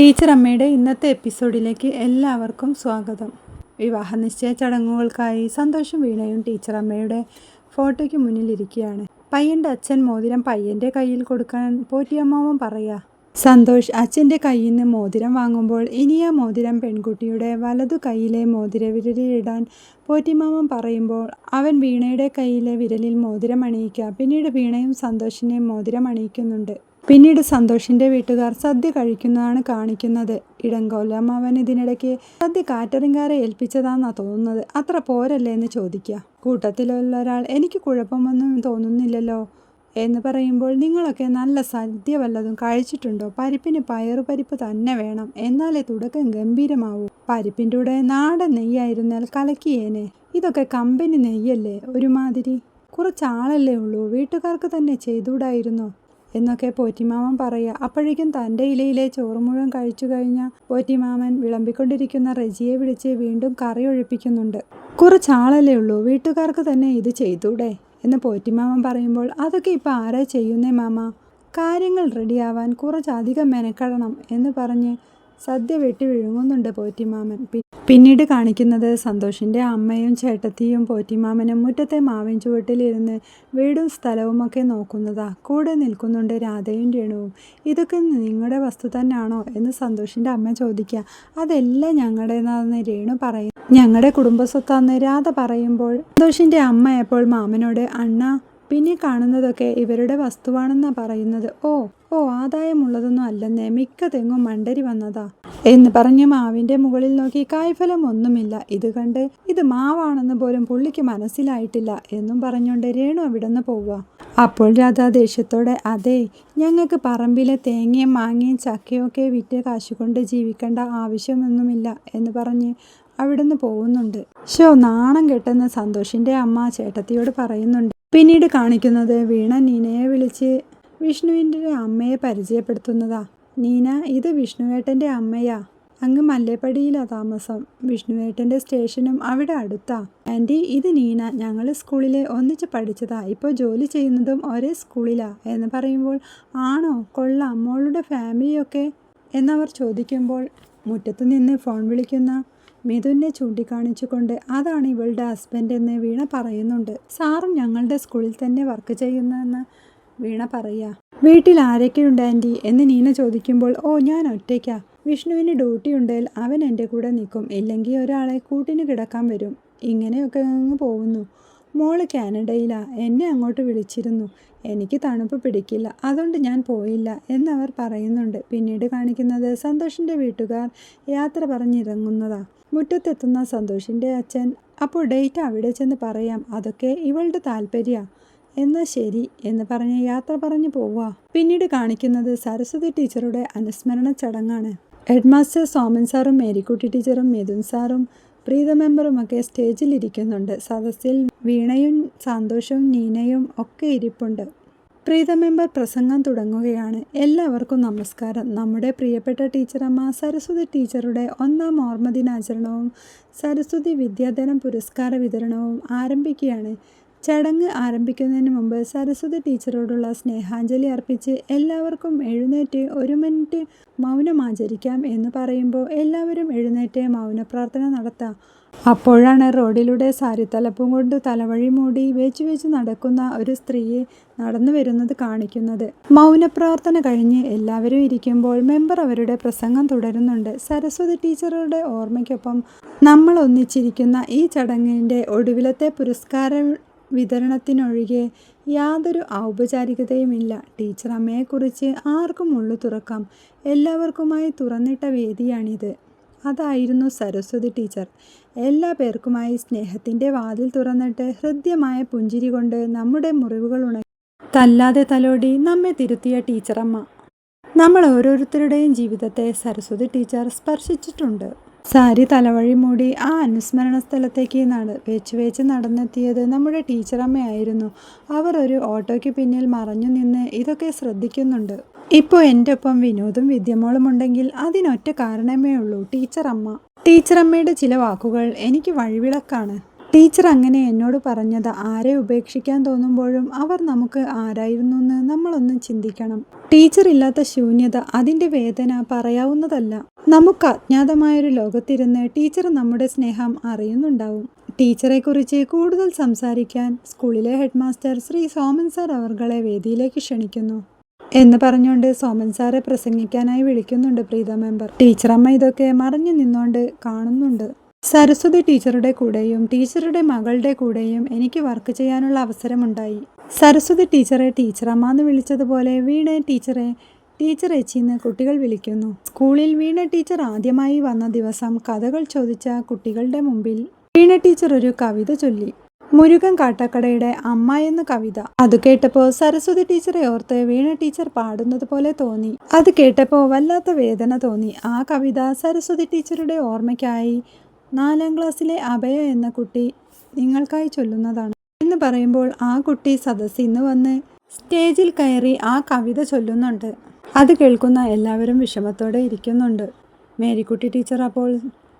Teacher അമ്മയുടെ ഇന്നത്തെ എപ്പിസോഡിലേക്ക് എല്ലാവർക്കും സ്വാഗതം. വിവാഹ നിശ്ചയ ചടങ്ങുകൾക്കായി സന്തോഷം വീണയും ടീച്ചർ അമ്മയുടെ ഫോട്ടോയ്ക്ക് മുന്നിലിരിക്കുകയാണ്. പയ്യന്റെ അച്ഛൻ മോതിരം പയ്യന്റെ കയ്യിൽ കൊടുക്കാൻ പോറ്റിയമ്മാവൻ പറയാ സന്തോഷ് അച്ഛന്റെ കയ്യിൽ നിന്ന് മോതിരം വാങ്ങുമ്പോൾ ഇനി ആ മോതിരം പെൺകുട്ടിയുടെ വലതു കൈയിലെ മോതിര വിരലിലിടാൻ പോറ്റിമാമൻ പറയുമ്പോൾ അവൻ വീണയുടെ കയ്യിലെ വിരലിൽ മോതിരം അണിയിക്കുക. പിന്നീട് വീണയും സന്തോഷിനെ മോതിരം അണിയിക്കുന്നുണ്ട്. പിന്നീട് സന്തോഷിന്റെ വീട്ടുകാർ സദ്യ കഴിക്കുന്നതാണ് കാണിക്കുന്നത്. ഇടങ്കോലം അവൻ ഇതിനിടയ്ക്ക് സദ്യ കാറ്ററിംഗാരെ ഏൽപ്പിച്ചതാണെന്നാണ് തോന്നുന്നത്. അത്ര പോരല്ലേ എന്ന് ചോദിക്കുക. കൂട്ടത്തിലുള്ള ഒരാൾ എനിക്ക് കുഴപ്പമൊന്നും തോന്നുന്നില്ലല്ലോ എന്ന് പറയുമ്പോൾ നിങ്ങളൊക്കെ നല്ല സദ്യ വല്ലതും കഴിച്ചിട്ടുണ്ടോ? പരിപ്പിന് പയറു പരിപ്പ് തന്നെ വേണം. എന്നാലേ തുടക്കം ഗംഭീരമാവൂ. പരിപ്പിന്റെ കൂടെ നാടൻ നെയ്യായിരുന്നാൽ കലക്കിയേനെ. ഇതൊക്കെ കമ്പനി നെയ്യല്ലേ ഒരുമാതിരി? കുറച്ചാളല്ലേ ഉള്ളൂ. വീട്ടുകാർക്ക് തന്നെ ചെയ്തുകൂടായിരുന്നോ? എന്നൊക്കെ പോറ്റിമാമൻ പറയുക അപ്പോഴേക്കും തന്റെ ഇലയിലെ ചോറ് മുഴുവൻ കഴിച്ചു കഴിഞ്ഞ പോറ്റിമാമൻ വിളമ്പിക്കൊണ്ടിരിക്കുന്ന റെജിയെ വിളിച്ച് വീണ്ടും കറി ഒഴിപ്പിക്കുന്നുണ്ട്. കുറച്ചാളല്ലേ ഉള്ളൂ വീട്ടുകാർക്ക് തന്നെ ഇത് ചെയ്തൂടെ? എന്ന് പോറ്റിമാമൻ പറയുമ്പോൾ അതൊക്കെ ഇപ്പം ആരാ ചെയ്യുന്നേ മാമ? കാര്യങ്ങൾ റെഡിയാവാൻ കുറച്ചധികം മെനക്കെടണം എന്ന് പറഞ്ഞ് സദ്യ വെട്ടി വിഴുങ്ങുന്നുണ്ട് പോറ്റിമാമൻ. പിന്നീട് കാണിക്കുന്നത് സന്തോഷിന്റെ അമ്മയും ചേട്ടത്തിയും പോറ്റിമാമനും മുറ്റത്തെ മാവിൻ ചുവട്ടിലിരുന്ന് വീടും സ്ഥലവുമൊക്കെ നോക്കുന്നതാ. കൂടെ നിൽക്കുന്നുണ്ട് രാധയും രേണുവും. ഇതൊക്കെ നിങ്ങളുടെ വസ്തു തന്നെയാണോ എന്ന് സന്തോഷിന്റെ അമ്മ ചോദിക്കുക. അതെല്ലാം ഞങ്ങളുടേതാണെന്ന് രേണു പറയും ഞങ്ങളുടെ കുടുംബസ്വത്താന്ന് രാധ പറയുമ്പോൾ സന്തോഷിന്റെ അമ്മ അപ്പോൾ മാമനോട് അണ്ണ പിന്നെ കാണുന്നതൊക്കെ ഇവരുടെ വസ്തുവാണെന്നാ പറയുന്നത്. ഓ ഓ ആദായമുള്ളതൊന്നും അല്ലെന്നേ. മിക്ക തെങ്ങും മണ്ടരി വന്നതാ. എന്ന് പറഞ്ഞ് മാവിന്റെ മുകളിൽ നോക്കി കായ്ഫലം ഒന്നുമില്ല. ഇത് കണ്ട് ഇത് മാവാണെന്ന് പോലും പുള്ളിക്ക് മനസ്സിലായിട്ടില്ല എന്നും പറഞ്ഞുകൊണ്ട് രേണു അവിടുന്ന് പോവുക. അപ്പോൾ രാധ ദേഷ്യത്തോടെ അതെ ഞങ്ങൾക്ക് പറമ്പിലെ തേങ്ങയും മാങ്ങയും ചക്കയൊക്കെ വിറ്റ് കാശുകൊണ്ട് ജീവിക്കേണ്ട ആവശ്യമൊന്നുമില്ല എന്ന് പറഞ്ഞ് അവിടുന്ന് പോകുന്നുണ്ട്. ഷോ നാണം കെട്ടെന്ന് സന്തോഷിന്റെ അമ്മ ചേട്ടത്തിയോട് പറയുന്നുണ്ട്. പിന്നീട് കാണിക്കുന്നത് വീണ നീനയെ വിളിച്ച് വിഷ്ണുവിന്റെ അമ്മയെ പരിചയപ്പെടുത്തുന്നതാ. നീന ഇത് വിഷ്ണുവേട്ടന്റെ അമ്മയാ. അങ്ങ് മല്ലേപ്പടിയിലാ താമസം. വിഷ്ണുവേട്ടന്റെ സ്റ്റേഷനും അവിടെ അടുത്താ. ആന്റി ഇത് നീന. ഞങ്ങൾ സ്കൂളിലെ ഒന്നിച്ച് പഠിച്ചതാ. ഇപ്പോൾ ജോലി ചെയ്യുന്നതും ഒരേ സ്കൂളിലാ എന്ന് പറയുമ്പോൾ ആണോ? കൊള്ളാം. മോളുടെ ഫാമിലിയൊക്കെ? എന്നവർ ചോദിക്കുമ്പോൾ മുറ്റത്ത് നിന്ന് ഫോൺ വിളിക്കുന്ന മിഥുനെ ചൂണ്ടിക്കാണിച്ചുകൊണ്ട് അതാണ് ഇവളുടെ ഹസ്ബൻഡ് എന്ന് വീണ പറയുന്നുണ്ട്. സാറും ഞങ്ങളുടെ സ്കൂളിൽ തന്നെ വർക്ക് ചെയ്യുന്നതെന്ന് വീണ പറയാ. വീട്ടിൽ ആരൊക്കെയുണ്ട് ആന്റി എന്ന് നീന ചോദിക്കുമ്പോൾ ഓ ഞാൻ ഒറ്റയ്ക്കാ. വിഷ്ണുവിന് ഡ്യൂട്ടി ഉണ്ടെങ്കിൽ അവൻ എന്റെ കൂടെ നിൽക്കും. ഇല്ലെങ്കിൽ ഒരാളെ കൂട്ടിന് കിടക്കാൻ വരും. ഇങ്ങനെയൊക്കെ അങ്ങ് പോകുന്നു. മോൾ കാനഡയിലാ. എന്നെ അങ്ങോട്ട് വിളിച്ചിരുന്നു. എനിക്ക് തണുപ്പ് പിടിക്കില്ല. അതുകൊണ്ട് ഞാൻ പോയില്ല എന്നവർ പറയുന്നുണ്ട്. പിന്നീട് കാണിക്കുന്നത് സന്തോഷിന്റെ വീട്ടുകാർ യാത്ര പറഞ്ഞിറങ്ങുന്നതാ. മുറ്റത്തെത്തുന്ന സന്തോഷിന്റെ അച്ഛൻ അപ്പോൾ ഡേറ്റ് അവിടെ ചെന്ന് പറയാം അതൊക്കെ ഇവളുടെ താല്പര്യ. എന്നാൽ ശരി എന്ന് പറഞ്ഞ് യാത്ര പറഞ്ഞു പോവുക. പിന്നീട് കാണിക്കുന്നത് സരസ്വതി ടീച്ചറുടെ അനുസ്മരണ ചടങ്ങാണ്. ഹെഡ്മാസ്റ്റർ സോമൻ സാറും മേരിക്കുട്ടി ടീച്ചറും മിഥുൻ സാറും പ്രീത മെമ്പറും ഒക്കെ സ്റ്റേജിൽ ഇരിക്കുന്നുണ്ട് സദസ്സിൽ വീണയും സന്തോഷവും നീനയും ഒക്കെ ഇരിപ്പുണ്ട്. പ്രീത മെമ്പർ പ്രസംഗം തുടങ്ങുകയാണ്. എല്ലാവർക്കും നമസ്കാരം. നമ്മുടെ പ്രിയപ്പെട്ട ടീച്ചറമ്മ സരസ്വതി ടീച്ചറുടെ ഒന്നാം ഓർമ്മദിനാചരണവും സരസ്വതി വിദ്യാധനം പുരസ്കാര വിതരണവും ആരംഭിക്കുകയാണ്. ചടങ്ങ് ആരംഭിക്കുന്നതിന് മുമ്പ് സരസ്വതി ടീച്ചറോടുള്ള സ്നേഹാഞ്ജലി അർപ്പിച്ച് എല്ലാവർക്കും എഴുന്നേറ്റ് ഒരു മിനിറ്റ് മൗനം ആചരിക്കാം എന്ന് പറയുമ്പോൾ എല്ലാവരും എഴുന്നേറ്റ് മൗന പ്രാർത്ഥന നടത്താം. അപ്പോഴാണ് റോഡിലൂടെ സാരിത്തലപ്പും കൊണ്ട് തലവഴി മൂടി വെച്ച് വെച്ച് നടക്കുന്ന ഒരു സ്ത്രീയെ നടന്നു വരുന്നത് കാണിക്കുന്നത്. മൗനപ്രാർത്ഥന കഴിഞ്ഞ് എല്ലാവരും ഇരിക്കുമ്പോൾ മെമ്പർ അവരുടെ പ്രസംഗം തുടരുന്നുണ്ട്. സരസ്വതി ടീച്ചറുടെ ഓർമ്മയ്ക്കൊപ്പം നമ്മൾ ഒന്നിച്ചിരിക്കുന്ന ഈ ചടങ്ങിന്റെ ഒടുവിലത്തെ പുരസ്കാര വിതരണത്തിനൊഴികെ യാതൊരു ഔപചാരികതയുമില്ല. ടീച്ചർ അമ്മയെക്കുറിച്ച് ആർക്കും ഉള്ളു തുറക്കാം. എല്ലാവർക്കുമായി തുറന്നിട്ട വേദിയാണിത്. അതായിരുന്നു സരസ്വതി ടീച്ചർ. എല്ലാ പേർക്കുമായി സ്നേഹത്തിന്റെ വാതിൽ തുറന്നിട്ട് ഹൃദ്യമായ പുഞ്ചിരി കൊണ്ട് നമ്മുടെ മുറിവുകൾ ഉണക്കി തല്ലാതെ തലോടി നമ്മെ തിരുത്തിയ ടീച്ചറമ്മ. നമ്മൾ ഓരോരുത്തരുടെയും ജീവിതത്തെ സരസ്വതി ടീച്ചർ സ്പർശിച്ചിട്ടുണ്ട്. സാരി തലവഴി മൂടി ആ അനുസ്മരണ സ്ഥലത്തേക്ക് നട വെച്ച് വെച്ച് നടന്നെത്തിയത് നമ്മുടെ ടീച്ചറമ്മയായിരുന്നു. അവർ ഒരു ഓട്ടോയ്ക്ക് പിന്നിൽ മറഞ്ഞു നിന്ന് ഇതൊക്കെ ശ്രദ്ധിക്കുന്നുണ്ട്. ഇപ്പോൾ എന്റെ ഒപ്പം വിനോദും വിദ്യമോളും ഉണ്ടെങ്കിൽ അതിനൊറ്റ കാരണമേ ഉള്ളൂ ടീച്ചറമ്മ. ടീച്ചറമ്മയുടെ ചില വാക്കുകൾ എനിക്ക് വഴിവിളക്കാണ്. ടീച്ചർ അങ്ങനെ എന്നോട് പറഞ്ഞത് ആരെ ഉപേക്ഷിക്കാൻ തോന്നുമ്പോഴും അവർ നമുക്ക് ആരായിരുന്നു എന്ന് നമ്മളൊന്ന് ചിന്തിക്കണം. ടീച്ചർ ഇല്ലാത്ത ശൂന്യത അതിന്റെ വേദന പറയാവുന്നതല്ല. നമുക്ക് അജ്ഞാതമായൊരു ലോകത്തിരുന്ന് ടീച്ചർ നമ്മുടെ സ്നേഹം അറിയുന്നുണ്ടാവും. ടീച്ചറെക്കുറിച്ച് കൂടുതൽ സംസാരിക്കാൻ സ്കൂളിലെ ഹെഡ്മാസ്റ്റർ ശ്രീ സോമൻ സാർ അവർകളെ വേദിയിലേക്ക് ക്ഷണിക്കുന്നു. എന്ന് പറഞ്ഞുകൊണ്ട് സോമൻ സാറെ പ്രസംഗിക്കാനായി വിളിക്കുന്നുണ്ട് പ്രീത മെമ്പർ. ടീച്ചറമ്മ ഇതൊക്കെ മറിഞ്ഞു നിന്നുകൊണ്ട് കാണുന്നുണ്ട്. സരസ്വതി ടീച്ചറുടെ കൂടെയും ടീച്ചറുടെ മകളുടെ കൂടെയും എനിക്ക് വർക്ക് ചെയ്യാനുള്ള അവസരമുണ്ടായി. സരസ്വതി ടീച്ചറെ ടീച്ചറമ്മ എന്ന് വിളിച്ചതുപോലെ വീണ ടീച്ചറെ ടീച്ചർ എച്ചിന്ന് കുട്ടികൾ വിളിക്കുന്നു. സ്കൂളിൽ വീണ ടീച്ചർ ആദ്യമായി വന്ന ദിവസം കഥകൾ ചോദിച്ച കുട്ടികളുടെ മുമ്പിൽ വീണ ടീച്ചർ ഒരു കവിത ചൊല്ലി. മുരുകൻ കാട്ടക്കടയുടെ അമ്മ എന്ന കവിത. അത് കേട്ടപ്പോൾ സരസ്വതി ടീച്ചറെ ഓർത്ത് വീണ ടീച്ചർ പാടുന്നത് പോലെ തോന്നി. അത് കേട്ടപ്പോൾ വല്ലാത്ത വേദന തോന്നി. ആ കവിത സരസ്വതി ടീച്ചറുടെ ഓർമ്മയ്ക്കായി നാലാം ക്ലാസ്സിലെ അഭയ എന്ന കുട്ടി നിങ്ങൾക്കായി ചൊല്ലുന്നതാണ്. എന്ന് പറയുമ്പോൾ ആ കുട്ടി സദസ്സിൽ വന്ന് സ്റ്റേജിൽ കയറി ആ കവിത ചൊല്ലുന്നുണ്ട്. അത് കേൾക്കുന്ന എല്ലാവരും വിഷമത്തോടെ ഇരിക്കുന്നുണ്ട്. മേരിക്കുട്ടി ടീച്ചർ അപ്പോൾ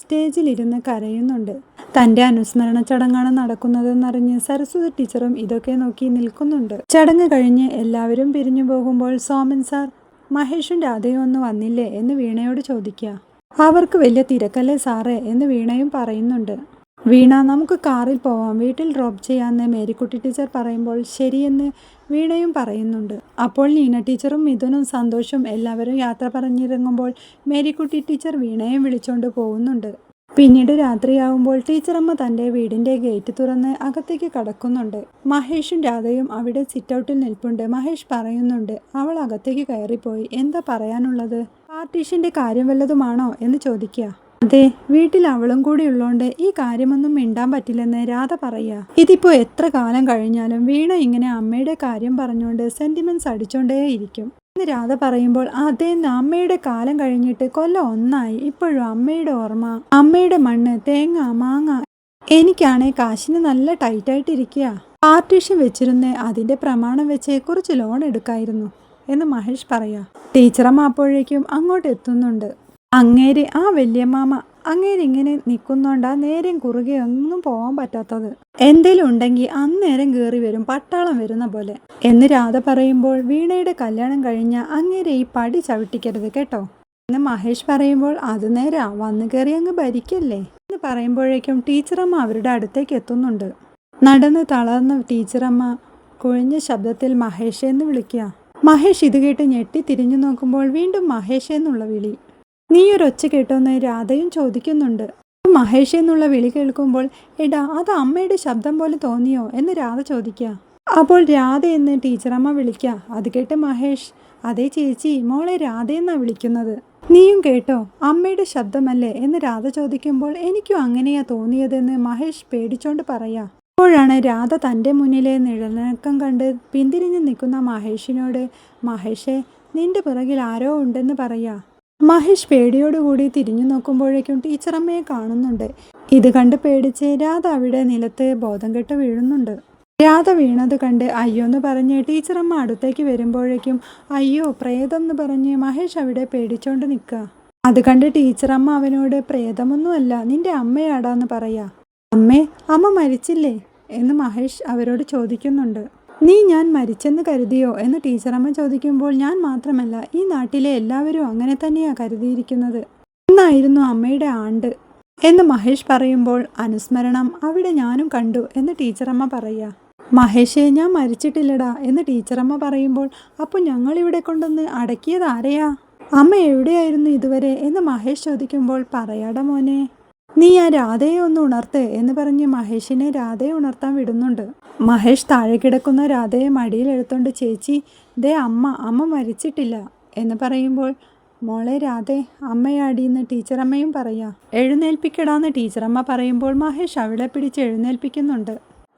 സ്റ്റേജിൽ ഇരുന്ന് കരയുന്നുണ്ട്. തന്റെ അനുസ്മരണ ചടങ്ങാണ് നടക്കുന്നതെന്നറിഞ്ഞ് സരസ്വതി ടീച്ചറും ഇതൊക്കെ നോക്കി നിൽക്കുന്നുണ്ട്. ചടങ്ങ് കഴിഞ്ഞ് എല്ലാവരും പിരിഞ്ഞു പോകുമ്പോൾ സോമൻ സാർ മഹേഷും രാധയും ഒന്നും വന്നില്ലേ എന്ന് വീണയോട് ചോദിക്കുക. അവർക്ക് വലിയ തിരക്കല്ലേ സാറേ എന്ന് വീണയും പറയുന്നുണ്ട്. വീണ നമുക്ക് കാറിൽ പോവാം. വീട്ടിൽ ഡ്രോപ്പ് ചെയ്യാമെന്ന് മേരിക്കുട്ടി ടീച്ചർ പറയുമ്പോൾ ശരിയെന്ന് വീണയും പറയുന്നുണ്ട്. അപ്പോൾ നീന ടീച്ചറും മിഥുനും സന്തോഷം എല്ലാവരും യാത്ര പറഞ്ഞിറങ്ങുമ്പോൾ മേരിക്കുട്ടി ടീച്ചർ വീണയും വിളിച്ചുകൊണ്ട് പോകുന്നുണ്ട്. പിന്നീട് രാത്രിയാവുമ്പോൾ ടീച്ചറമ്മ തന്റെ വീടിന്റെ ഗേറ്റ് തുറന്ന് അകത്തേക്ക് കടക്കുന്നുണ്ട്. മഹേഷും രാധയും അവിടെ സിറ്റൗട്ടിൽ നിൽപ്പുണ്ട്. മഹേഷ് പറയുന്നുണ്ട് അവൾ അകത്തേക്ക് കയറിപ്പോയി. എന്താ പറയാനുള്ളത്? പാർട്ടീഷന്റെ കാര്യം വല്ലതുമാണോ? എന്ന് ചോദിക്കുക. അതെ വീട്ടിൽ അവളും കൂടി ഉള്ളോണ്ട് ഈ കാര്യമൊന്നും മിണ്ടാൻ പറ്റില്ലെന്ന് രാധ പറയാ. ഇതിപ്പോ എത്ര കാലം കഴിഞ്ഞാലും വീണ ഇങ്ങനെ അമ്മയുടെ കാര്യം പറഞ്ഞുകൊണ്ട് സെന്റിമെന്റ്സ് അടിച്ചോണ്ടേയിരിക്കും എന്ന് രാധ പറയുമ്പോൾ അതേന്ന് അമ്മയുടെ കാലം കഴിഞ്ഞിട്ട് കൊല്ലം ഒന്നായി. ഇപ്പോഴും അമ്മയുടെ ഓർമ്മ. അമ്മയുടെ മണ്ണ് തേങ്ങ മാങ്ങ. എനിക്കാണേ കാശിന് നല്ല ടൈറ്റായിട്ടിരിക്കുക പാർട്ടീഷൻ വെച്ചിരുന്ന് അതിന്റെ പ്രമാണം വെച്ച് കുറച്ച് ലോൺ എടുക്കായിരുന്നു. എന്ന് മഹേഷ് പറയാ. ടീച്ചറമ്മ അപ്പോഴേക്കും അങ്ങോട്ട് എത്തുന്നുണ്ട്. അങ്ങേര് ആ വല്യമ്മാമ അങ്ങേര് ഇങ്ങനെ നിൽക്കുന്നോണ്ടാ നേരം കുറുകെ ഒന്നും പോകാൻ പറ്റാത്തത്. എന്തേലും ഉണ്ടെങ്കിൽ അന്നേരം കയറി വരും പട്ടാളം വരുന്ന പോലെ. എന്ന് രാധ പറയുമ്പോൾ വീണയുടെ കല്യാണം കഴിഞ്ഞ അങ്ങേരെ ഈ പടി ചവിട്ടിക്കരുത് കേട്ടോ. എന്ന് മഹേഷ് പറയുമ്പോൾ അത് നേരാ വന്നു കയറി അങ്ങ് ഭരിക്കല്ലേ? എന്ന് പറയുമ്പോഴേക്കും ടീച്ചറമ്മ അവരുടെ അടുത്തേക്ക് എത്തുന്നുണ്ട്. നടന്ന് തളർന്ന ടീച്ചറമ്മ കുഴിഞ്ഞ ശബ്ദത്തിൽ മഹേഷ് എന്ന് വിളിക്കുക. മഹേഷ് ഇത് കേട്ട് ഞെട്ടി തിരിഞ്ഞു നോക്കുമ്പോൾ വീണ്ടും മഹേഷ് എന്നുള്ള വിളി. നീ ഒരു ഒച്ച കേട്ടോന്ന് രാധയും ചോദിക്കുന്നുണ്ട്. മഹേഷ് എന്നുള്ള വിളി കേൾക്കുമ്പോൾ എടാ അത് അമ്മയുടെ ശബ്ദം പോലെ തോന്നിയോ? എന്ന് രാധ ചോദിക്കുക അപ്പോൾ രാധ എന്ന് ടീച്ചറമ്മ വിളിക്കുക അത് കേട്ട് മഹേഷ് അതേ ചേച്ചി മോളെ രാധയെന്നാ വിളിക്കുന്നത്? നീയും കേട്ടോ അമ്മയുടെ ശബ്ദമല്ലേ? എന്ന് രാധ ചോദിക്കുമ്പോൾ എനിക്കും അങ്ങനെയാ തോന്നിയതെന്ന് മഹേഷ് പേടിച്ചോണ്ട് പറയാ. അപ്പോഴാണ് രാധ തന്റെ മുന്നിലെ നിഴലനക്കം കണ്ട് പിന്തിരിഞ്ഞ് നിൽക്കുന്ന മഹേഷിനോട് മഹേഷേ നിന്റെ പിറകിൽ ആരോ ഉണ്ടെന്ന് പറയാ. മഹേഷ് പേടിയോടുകൂടി തിരിഞ്ഞു നോക്കുമ്പോഴേക്കും ടീച്ചറമ്മയെ കാണുന്നുണ്ട്. ഇത് കണ്ട് പേടിച്ച് രാധ അവിടെ നിലത്ത് ബോധം കെട്ട് വീഴുന്നുണ്ട്. രാധ വീണത് കണ്ട് അയ്യോ എന്ന് പറഞ്ഞ് ടീച്ചറമ്മ അടുത്തേക്ക് വരുമ്പോഴേക്കും അയ്യോ പ്രേതം എന്ന് പറഞ്ഞ് മഹേഷ് അവിടെ പേടിച്ചോണ്ട് നിൽക്കുക അത് കണ്ട് ടീച്ചറമ്മ അവനോട് പ്രേതമൊന്നുമല്ല നിന്റെ അമ്മയാടാന്ന് പറയാ. അമ്മേ അമ്മ മരിച്ചില്ലേ? എന്ന് മഹേഷ് അവരോട് ചോദിക്കുന്നുണ്ട്. നീ ഞാൻ മരിച്ചെന്ന് കരുതിയോ? എന്ന് ടീച്ചറമ്മ ചോദിക്കുമ്പോൾ ഞാൻ മാത്രമല്ല ഈ നാട്ടിലെ എല്ലാവരും അങ്ങനെ തന്നെയാണ് കരുതിയിരിക്കുന്നത്. എന്നായിരുന്നു അമ്മയുടെ ആണ്ട്. എന്ന് മഹേഷ് പറയുമ്പോൾ അനുസ്മരണം അവിടെ ഞാനും കണ്ടു എന്ന് ടീച്ചറമ്മ പറയുക. മഹേഷേ ഞാൻ മരിച്ചിട്ടില്ലടാ എന്ന് ടീച്ചറമ്മ പറയുമ്പോൾ അപ്പോൾ ഞങ്ങളിവിടെ കൊണ്ടൊന്ന് അടക്കിയത് ആരെയാ? അമ്മ എവിടെയായിരുന്നു ഇതുവരെ? എന്ന് മഹേഷ് ചോദിക്കുമ്പോൾ പറയാടാ മോനെ. നീ ആ രാധയെ ഒന്ന് ഉണർത്ത് എന്ന് പറഞ്ഞ് മഹേഷിനെ രാധയെ ഉണർത്താൻ വിടുന്നുണ്ട്. മഹേഷ് താഴെ കിടക്കുന്ന രാധയെ മടിയിൽ എടുത്തോണ്ട് ചേച്ചി ദേ അമ്മ അമ്മ മരിച്ചിട്ടില്ല എന്ന് പറയുമ്പോൾ മോളെ രാധേ അമ്മയാടിയെന്ന് ടീച്ചറമ്മയും പറയാ. എഴുന്നേൽപ്പിക്കടാന്ന് ടീച്ചറമ്മ പറയുമ്പോൾ മഹേഷ് അവളെ പിടിച്ച് എഴുന്നേൽപ്പിക്കുന്നുണ്ട്.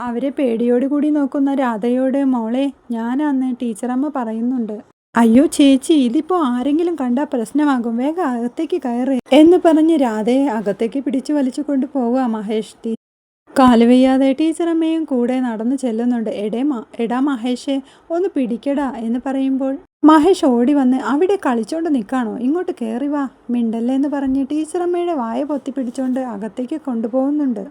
അവരെ പേടിയോടുകൂടി നോക്കുന്ന രാധയോട് മോളെ ഞാനാന്ന് ടീച്ചറമ്മ പറയുന്നുണ്ട്. അയ്യോ ചേച്ചി ഇതിപ്പോ ആരെങ്കിലും കണ്ടാ പ്രശ്നമാകും. വേഗം അകത്തേക്ക് കയറി എന്ന് പറഞ്ഞ് രാധയെ അകത്തേക്ക് പിടിച്ചു വലിച്ചു കൊണ്ട് പോവുക മഹേഷ് ടീ. കാലുവയ്യാതെ ടീച്ചറമ്മയും കൂടെ നടന്നു ചെല്ലുന്നുണ്ട്. എടേ എടാ മഹേഷെ ഒന്ന് പിടിക്കടാ എന്ന് പറയുമ്പോൾ മഹേഷ് ഓടി വന്ന് അവിടെ കളിച്ചോണ്ട് നിൽക്കാണോ ഇങ്ങോട്ട് കയറി വാ. മിണ്ടല്ലേ? എന്ന് പറഞ്ഞ് ടീച്ചറമ്മയുടെ വായ പൊത്തി പിടിച്ചോണ്ട് അകത്തേക്ക് കൊണ്ടുപോകുന്നുണ്ട്.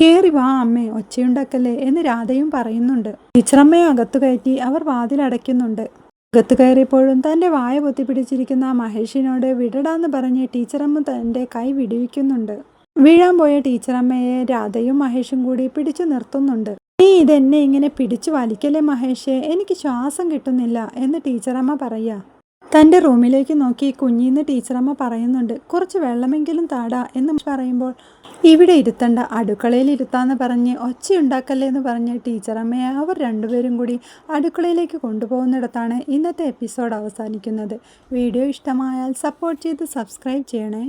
കേറി വാ അമ്മേ ഒച്ചയുണ്ടാക്കല്ലേ? എന്ന് രാധയും പറയുന്നുണ്ട്. ടീച്ചറമ്മയെ അകത്തു കയറ്റി അവർ വാതിലടയ്ക്കുന്നുണ്ട്. അകത്ത് കയറിയപ്പോഴും തന്റെ വായ പൊത്തിപ്പിടിച്ചിരിക്കുന്ന മഹേഷിനോട് വിടടാന്ന് പറഞ്ഞ് ടീച്ചറമ്മ തന്റെ കൈ വിടുവിക്കുന്നുണ്ട്. വീഴാൻ പോയ ടീച്ചറമ്മയെ രാധയും മഹേഷും കൂടി പിടിച്ചു നിർത്തുന്നുണ്ട്. നീ ഇതെന്നെ ഇങ്ങനെ പിടിച്ചു വലിക്കല്ലേ മഹേഷേ? എനിക്ക് ശ്വാസം കിട്ടുന്നില്ല എന്ന് ടീച്ചറമ്മ പറയാ. തന്റെ റൂമിലേക്ക് നോക്കി കുഞ്ഞിന്ന് ടീച്ചറമ്മ പറയുന്നുണ്ട് കുറച്ച് വെള്ളമെങ്കിലും താടാ എന്ന് പറയുമ്പോൾ ഇവിടെ ഇരുത്തണ്ട അടുക്കളയിൽ ഇരുത്താന്ന് പറഞ്ഞ് ഒച്ചയുണ്ടാക്കല്ലേ എന്ന് പറഞ്ഞ് ടീച്ചറമ്മയെ അവർ രണ്ടുപേരും കൂടി അടുക്കളയിലേക്ക് കൊണ്ടുപോകുന്നിടത്താണ് ഇന്നത്തെ എപ്പിസോഡ് അവസാനിക്കുന്നത്. വീഡിയോ ഇഷ്ടമായാൽ സപ്പോർട്ട് ചെയ്ത് സബ്സ്ക്രൈബ് ചെയ്യണേ.